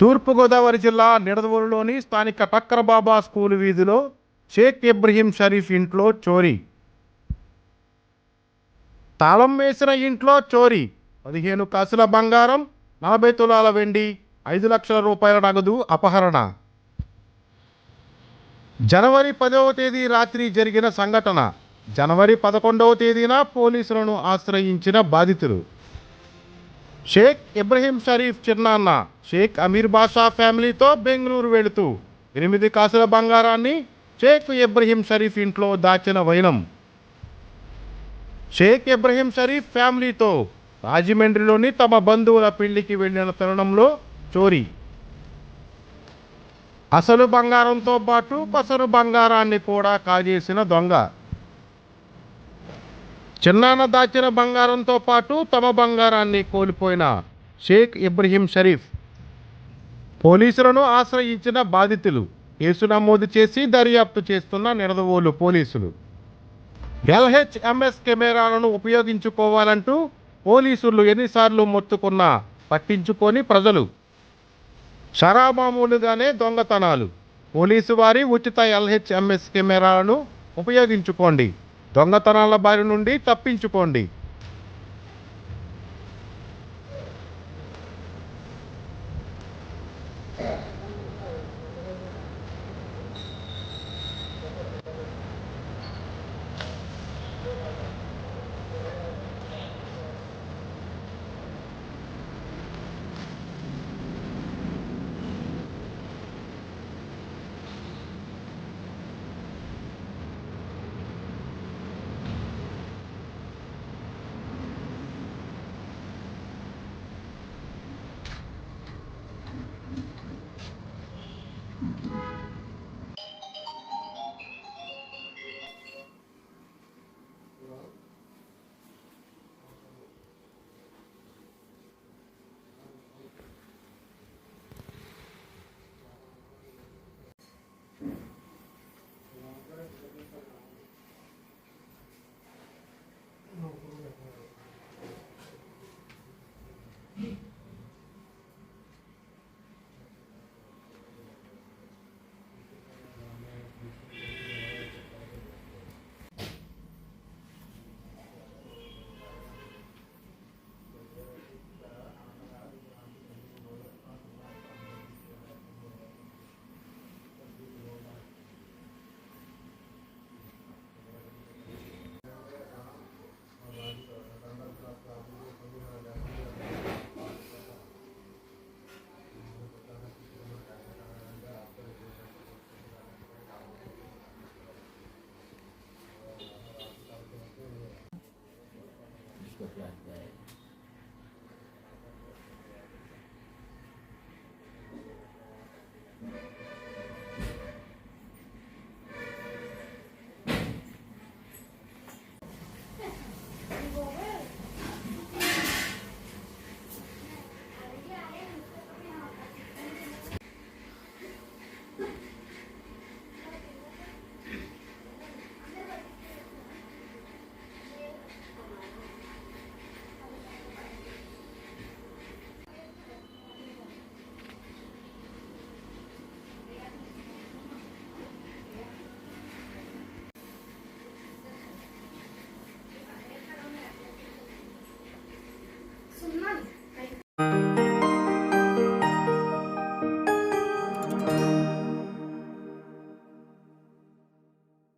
తూర్పుగోదావరి జిల్లా నిడదవోలులోని స్థానిక టక్కరబాబా స్కూల్ వీధిలో షేక్ ఇబ్రహీం షరీఫ్ ఇంట్లో చోరీ. తాళం వేసిన ఇంట్లో చోరీ. పదిహేను కాసుల బంగారం నలభై తులాల వెండి ఐదు లక్షల రూపాయల నగదు అపహరణ. జనవరి పదవ తేదీ రాత్రి జరిగిన సంఘటన. జనవరి పదకొండవ తేదీన పోలీసులను ఆశ్రయించిన బాధితులు. షేక్ ఇబ్రహీం షరీఫ్ చిన్నాన్న షేక్ అమీర్ బాషా ఫ్యామిలీతో బెంగళూరు వెళుతూ ఎనిమిది కాసుల బంగారాన్ని షేక్ ఇబ్రహీం షరీఫ్ ఇంట్లో దాచిన వైనం. షేక్ ఇబ్రహీం షరీఫ్ ఫ్యామిలీతో రాజమండ్రిలోని తమ బంధువుల పెళ్ళికి వెళ్ళిన తరుణంలో చోరీ. అసలు బంగారంతో పాటు పసరు బంగారాన్ని కూడా కాజేసిన దొంగ. చిన్నాన్న దాచిన బంగారంతో పాటు తమ బంగారాన్ని కోల్పోయిన షేక్ ఇబ్రహీం షరీఫ్ పోలీసులను ఆశ్రయించిన బాధితులు కేసు నమోదు చేసి దర్యాప్తు చేస్తున్న నిడదవోలు పోలీసులు. ఎల్హెచ్ఎంఎస్ కెమెరాలను ఉపయోగించుకోవాలంటూ పోలీసులు ఎన్నిసార్లు మొత్తుకున్నా పట్టించుకొని ప్రజలు. షరామామూలుగానే దొంగతనాలు. పోలీసు వారి ఉచిత ఎల్హెచ్ఎంఎస్ కెమెరాలను ఉపయోగించుకోండి. దొంగతనాల బారి నుండి తప్పించుకోండి. look like that.